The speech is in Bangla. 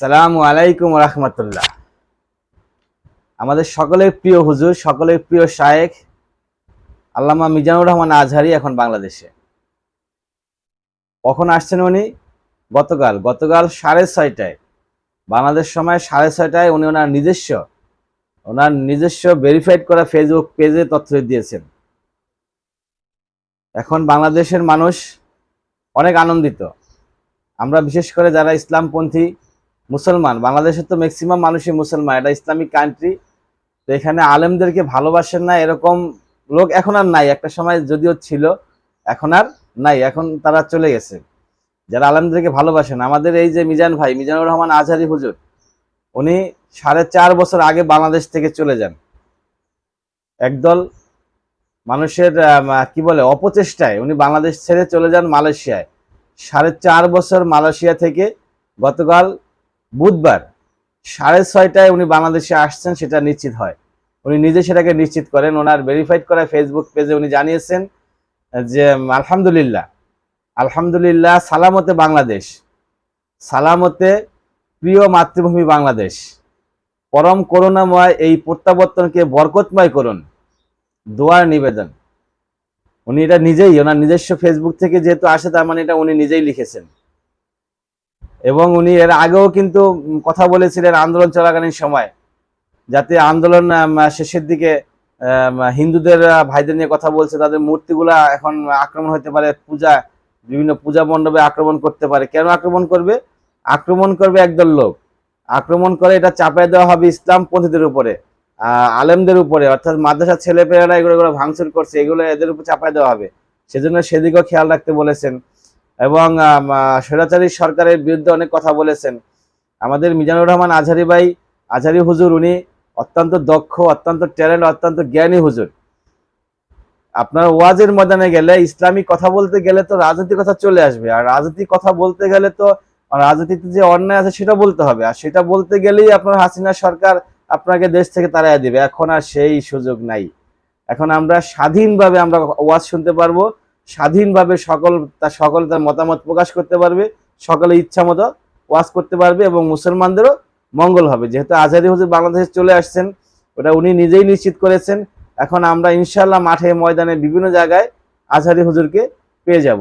সালামু আলাইকুম রহমতুল্লাহ। আমাদের সকলের প্রিয় হুজুর, সকলের প্রিয় শায়েখ আল্লামা মিজানুর রহমান আজহারি এখন বাংলাদেশে। কখন আসছেন উনি? গতকাল গতকাল সাড়ে ছয়টায়। বাংলাদেশ সময় সাড়ে ছয়টায় উনি ওনার নিজস্ব ওনার নিজস্ব ভেরিফাইড করা ফেসবুক পেজে তথ্য দিয়েছেন। এখন বাংলাদেশের মানুষ অনেক আনন্দিত। আমরা বিশেষ করে যারা ইসলামপন্থী মুসলমান, বাংলাদেশের তো ম্যাক্সিমাম মানুষই মুসলমান, এটা ইসলামিক কান্ট্রি তো এখানে আলেমদেরকে ভালোবাসেন না, এরকম লোক এখন আর নাই। একটা সময় যদিও ছিল, এখন আর নাই, এখন তারা চলে গেছে। যারা আলেমদেরকে ভালোবাসেন, আমাদের এই যে মিজান ভাই, মিজানুর রহমান আজহারি হুজুর, উনি সাড়ে চার বছর আগে বাংলাদেশ থেকে চলে যান। একদল মানুষের কি বলে, অপচেষ্টায় উনি বাংলাদেশ ছেড়ে চলে যান মালয়েশিয়ায়। সাড়ে চার বছর মালয়েশিয়া থেকে গতকাল বুধবার সাড়ে ছয়টায় উনি বাংলাদেশে আসছেন, সেটা নিশ্চিত হয়। উনি নিজে সেটাকে নিশ্চিত করেন। ওনার ভেরিফাইড করা ফেসবুক পেজে উনি জানিয়েছেন যে, আলহামদুলিল্লাহ আলহামদুলিল্লাহ, সালামতে বাংলাদেশ, সালামতে প্রিয় মাতৃভূমি বাংলাদেশ। পরম করুণাময় এই প্রত্যাবর্তনকে বরকতময় করুন। দোয়ার নিবেদন। উনি এটা নিজেই, ওনার নিজস্ব ফেসবুক থেকে যেহেতু আসে, তার মানে এটা উনি নিজেই লিখেছেন। এবং উনি এর আগেও কিন্তু কথা বলেছিলেন আন্দোলন চলাকালীন সময়, যাতে আন্দোলন শেষের দিকে হিন্দুদের ভাইদের নিয়ে কথা বলছে, তাদের মূর্তিগুলা এখন আক্রমণ হতে পারে, পূজা, বিভিন্ন পূজা মণ্ডপে আক্রমণ করতে পারে। কেন আক্রমণ করবে? আক্রমণ করবে একদল লোক। আক্রমণ করে এটা চাপায় দেওয়া হবে ইসলাম পন্থীদের উপরে আলেমদের উপরে, অর্থাৎ মাদ্রাসার ছেলেপেলেরা এগুলো এগুলো ভাঙচুর করছে, এগুলো এদের উপর চাপায় দেওয়া হবে। সেজন্য সেদিকেও খেয়াল রাখতে বলেছেন এবং স্বৈরাচারী সরকারের বিরুদ্ধে অনেক কথা বলেছেন। আমাদের মিজানুর রহমান আজহারি ভাই আজহারি হুজুর, উনি অত্যন্ত দক্ষ, অত্যন্ত ট্যালেন্ট, অত্যন্ত জ্ঞানী হুজুর। আপনার ওয়াজের ময়দানে গেলে ইসলামিক কথা বলতে গেলে তো রাজনৈতিক কথা চলে আসবে। আর রাজনৈতিক কথা বলতে গেলে তো রাজনীতিতে যে অন্যায় আছে সেটা বলতে হবে। আর সেটা বলতে গেলেই আপনার হাসিনা সরকার আপনাকে দেশ থেকে তাড়াইয়া দিবে। এখন আর সেই সুযোগ নাই। এখন আমরা স্বাধীনভাবে আমরা ওয়াজ শুনতে পারব। স্বাধীনভাবে সকল তার সকলে তার মতামত প্রকাশ করতে পারবে সকলে ইচ্ছা মতো ওয়াজ করতে পারবে এবং মুসলমানদেরও মঙ্গল হবে। যেহেতু আজাদি হুজুর বাংলাদেশে চলে আসছেন, ওটা উনি নিজেই নিশ্চিত করেছেন। এখন আমরা ইনশাল্লাহ মাঠে, ময়দানে বিভিন্ন জায়গায় আজহারি হুজুরকে পেয়ে যাব।